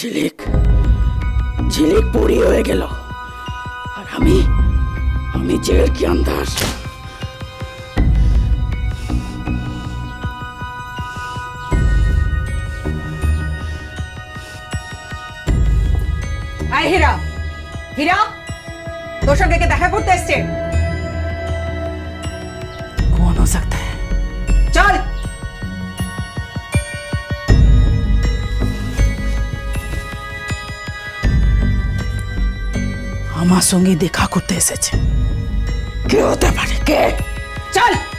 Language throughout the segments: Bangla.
ঝিলিক ঝিলিক পুরি হয়ে গেল। আর আমি আমি জেল কি আন্দাজ হীরা হীরা তোর সঙ্গে কে দেখা করতে এসছে? কোন হো চল! আমার সঙ্গে দেখা করতে এসেছে। কে হতে পারে? কে? চল!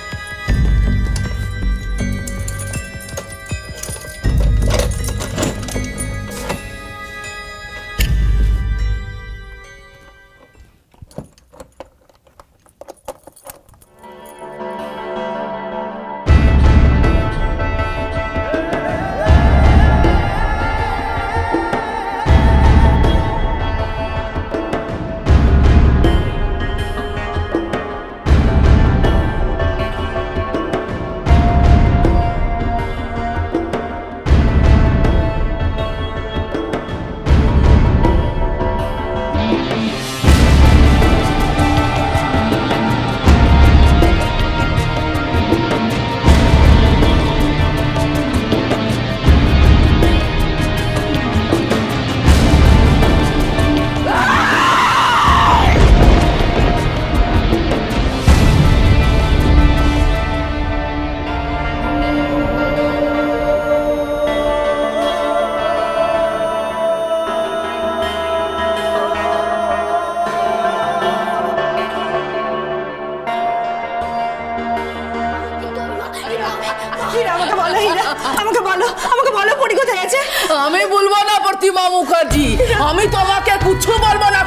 কোথায় আছে? আমি বলব না প্রতিমা মুখার্জি আমি তোমাকে কুচ্ছু বলব না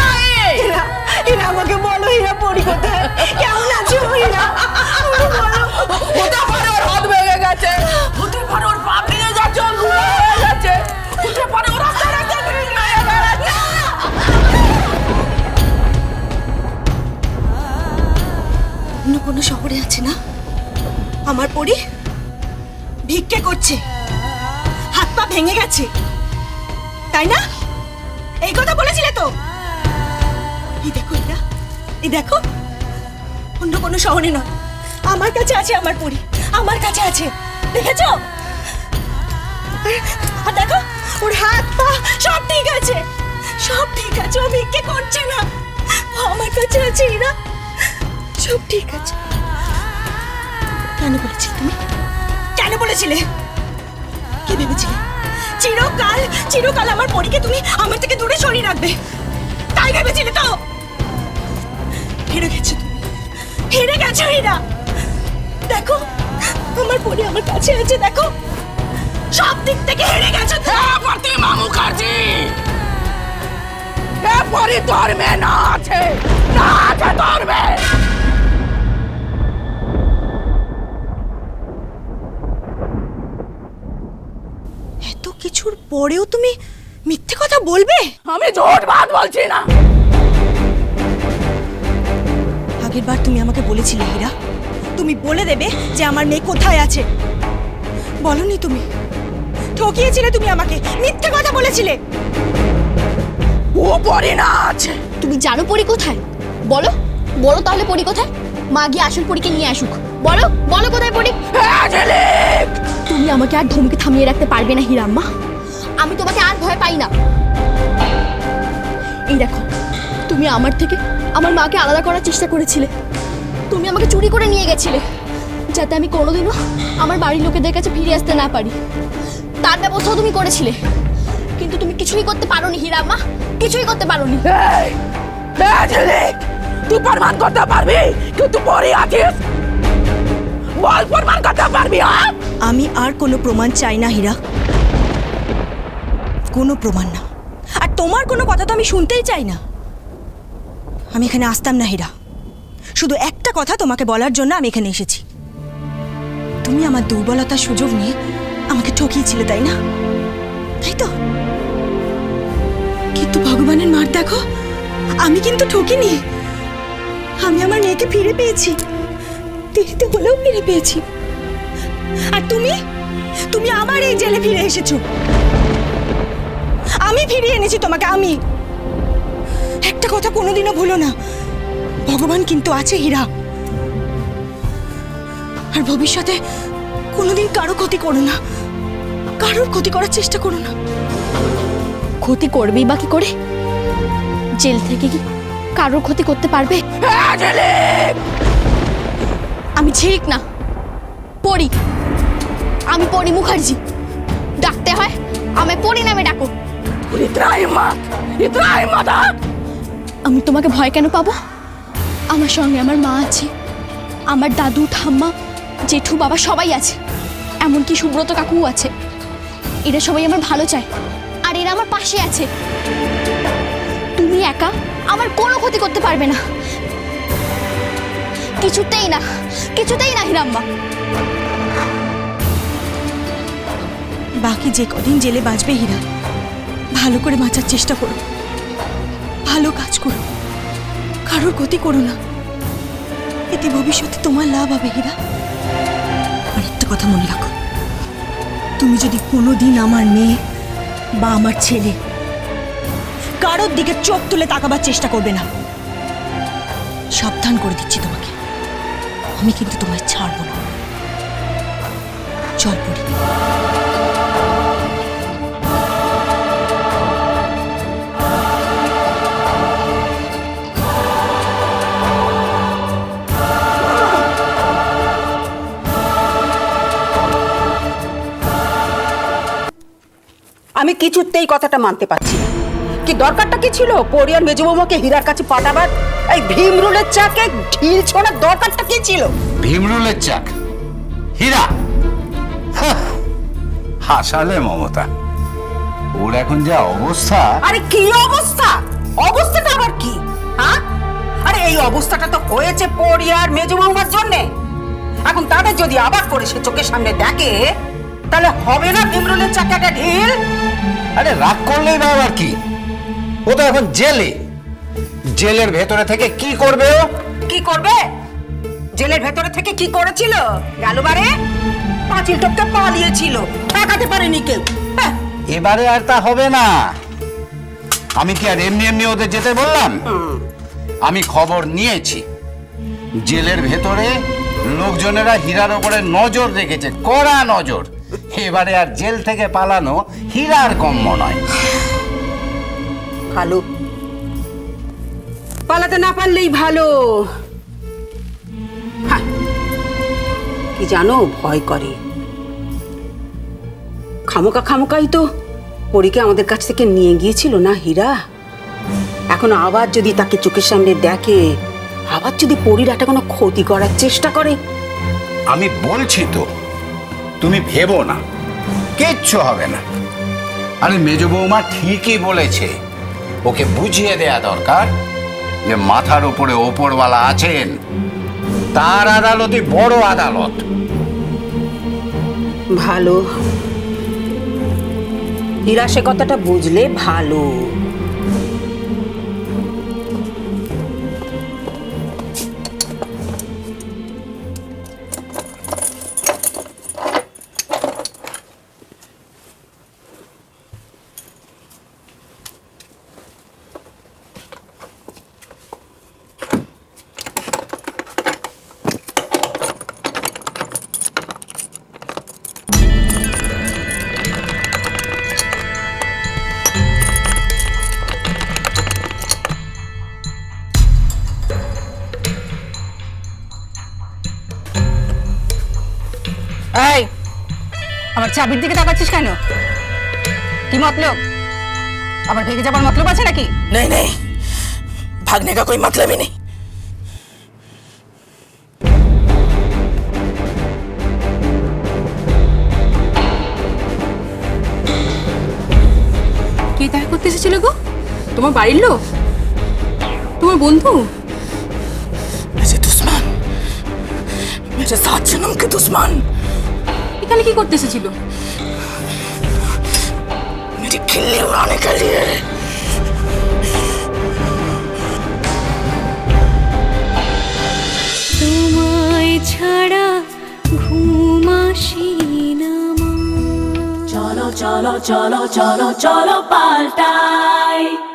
নাই হীরা হীরা আমাকে বলো হীরা পরি কোথায়? কেমন আছো হীরা আমাকে পারে ওর হাত ভেঙে গেছে। হতে পারে ওর পা ভেঙে গেছে। ওর রুড়ো হয়ে গেছে। হতে পারে ওর রাস্তায় রাস্তায় অন্য কোনো শহরে আছে না? আমার পরি ভিক্ষে করছে। ভেঙে গেছে। তাই না? এই কথা বলেছিলে তো? এই দেখো এটা এই দেখো। অন্য কোনো শহরে নয়। আমার কাছে আছে আমার পরি, আমার কাছে আছে। দেখেছ? আর- দেখো, ওর হাত পা সব ঠিক আছে। সব ঠিক আছে, ও ভিক্ষে করছে না। আমার কাছে আছে এরা সব ঠিক আছে। কেন বলেছিলে তুমি? কেন বলেছিলে? চিরকাল আমার পরীকে তুমি আমার থেকে দূরে সরিয়ে রাখবে। তাই ভেবেছিলে তো? হেরে গেছো হেরে গেছো হীরা। দেখো, আমার পরি আমার কাছে আছে, দেখো। সব দিক থেকে হেরে গেছো তুমি। এ প্রতিমা মুখার্জি! এ পরি ধর্মে না আছে না আছে ধর্মে এত কিছুর পরেও তুমি মিথ্যে কথা বলবে? আমি ঝোট ভাত বলছি না। আগের বার তুমি আমাকে বলেছিলে হীরা। তুমি বলে দেবে যে আমার মেয়ে কোথায় আছে। বলনি তুমি। ঠকিয়েছিলে তুমি আমাকে। মিথ্যে কথা বলেছিলে। ও পরি না আছে। তুমি জানো পরি কোথায়? বলো। বলো তাহলে পরি কোথায়? মা গিয়ে আসল পরীকে নিয়ে আসুক। বলো। বলো কোথায় পরি? তুমি আমাকে আর ধমকে থামিয়ে রাখতে পারবে না হিরাম্মা আমি তোমাকে আর ভয় পাই না। এই দেখো তুমি আমার থেকে আমার মাকে আলাদা করার চেষ্টা করেছিলে। তুমি আমাকে চুরি করে নিয়ে গেছিলে যাতে আমি কোনোদিনও আমার বাড়ির লোকেদের কাছে ফিরে আসতে না পারি। তার ব্যবস্থাও তুমি করেছিলে কিন্তু তুমি কিছুই করতে পারোনি হিরাম্মা কিছুই করতে পারোনি। তুই প্রমাণ করতে পারবি? কি তুই পরি আছিস। বল প্রমাণ করতে পারবি হ্যাঁ? আমি আর কোনো প্রমাণ চাই না হীরা। কোনো প্রমাণ না। আর তোমার কোনো কথা তো আমি শুনতেই চাই না। আমি এখানে আসতাম না, হীরা। শুধু একটা কথা তোমাকে বলার জন্য আমি এখানে এসেছি। তুমি আমার দুর্বলতার সুযোগ নিয়ে আমাকে ঠকিয়েছিলে, তাই না? তাই তো? কিন্তু ভগবানের মার দেখো, আমি কিন্তু ঠকিনি। আমি আমার মেয়েকে ফিরে পেয়েছি। দেরিতে হলেও ফিরে পেয়েছি। আর তুমি? তুমি আমার এই জেলে ফিরে এসেছ। আমি ফিরিয়ে এনেছি তোমাকে, আমি। একটা কথা কোনোদিনও ভুলো না। ভগবান কিন্তু আছে, হীরা। আর ভবিষ্যতে কোনোদিন কারও ক্ষতি করো না। কারোর ক্ষতি করার চেষ্টা করো না। ক্ষতি করবেই বা কি করে? জেল থেকে কি কারোর ক্ষতি করতে পারবে? আমি ঝিলিক না পড়ি আমি পড়ি মুখার্জি। ডাকতে হয়, আমায় পড়ি নামে ডাকো। আমি তোমাকে ভয় কেন পাবো? আমার সঙ্গে আমার মা আছে আমার দাদু ঠাম্মা জেঠু বাবা সবাই আছে। এমনকি সুব্রত কাকুও আছে? এরা সবাই আমার ভালো চায় আর এরা আমার পাশে আছে। তুমি একা আমার কোনো ক্ষতি করতে পারবে না। কিছুতেই না কিছুতেই না হিরাম্মা। বাকি যে কদিন জেলে বাঁচবে হীরা ভালো করে বাঁচার চেষ্টা করো। ভালো কাজ করো। কারোর ক্ষতি করো না। এতে ভবিষ্যতে তোমার লাভ হবে, হীরা। আর একটা কথা মনে রাখো। তুমি যদি কোনোদিন আমার মেয়ে বা আমার ছেলে কারোর দিকে চোখ তুলে তাকাবার চেষ্টা করবে না, সাবধান করে দিচ্ছি তোমাকে। আমি কিন্তু তোমায় ছাড়বো না। চল পড়ি। আমি কিছুতেই কথাটা মানতে পারছি কি দরকারটা কি ছিল? পরিয়ার মেজবৌমাকে হীরার কাছে পাঠাবার এই ভীমরুলের চাকে ঢিল ছোড়ার দরকারটা কি ছিল? ভীমরুলের চাক। হীরা। হাসালে মমতা। ওর এখন যা অবস্থা। আরে কি অবস্থা? অবস্থাটা আবার কি? হ্যাঁ? আরে এই অবস্থাটা তো হয়েছে পরিয়ার মেজবৌমার জন্য। এখন তাদের যদি আবার করে সে চোখের সামনে দেখে তাহলে হবে না ভীমরুলের চাকে একটা ঢিল? আরে রাগ করলেই বা আবার কি? ও তো এখন জেলে। জেলের ভেতরে থেকে কি করবে ও? কি করবে? জেলের ভেতরে থেকে কি করেছিল? গেল বারে? পাঁচিল টপকে পালিয়েছিল ঠেকাতে পারেনি কেউ। হ্যাঁ, এবারে আর তা হবে না। আমি কি আর এমনি এমনি ওদের যেতে বললাম? আমি খবর নিয়েছি। জেলের ভেতরে লোকজনেরা হীরার ওপরে নজর রেখেছে কড়া নজর। এবারে আর জেল থেকে পালানো হীরার কম্য নয়। ভালো পালাতে না পারলেই ভালো। হ্যাঁ, কি জানো ভয় করে। খামোকা খামোকাই তো পরীকে আমাদের কাছ থেকে নিয়ে গিয়েছিল না হীরা? এখন আবার যদি তাকে চোখের সামনে দেখে আবার যদি পরীর একটা কোনো ক্ষতি করার চেষ্টা করে? আমি বলছি তো তুমি ভেবো না। কিচ্ছু হবে না। আরে মেজ বৌমা ঠিকই বলেছে। ওকে বুঝিয়ে দেয়া দরকার যে মাথার উপরে ওপরওয়ালা আছেন। তার আদালতই বড় আদালত। ভালো। হীরা সে কথাটা বুঝলে ভালো। এই আমার চাবির দিকে তাকাচ্ছিস কেন কি মতলব আবার ভেঙে যাবার মতলব আছে নাকি नहीं नहीं भागने का कोई मतलब ही नहीं কে দেখা করতে এসেছিল গো তোমার বাড়ির লোক তোমার বন্ধু मेरे दुश्मन मेरे सात जन्म के दुश्मन এখানে কি করতে এসেছিল তোমায় ছাড়া চলো চলো চলো চলো চলো পাল্টাই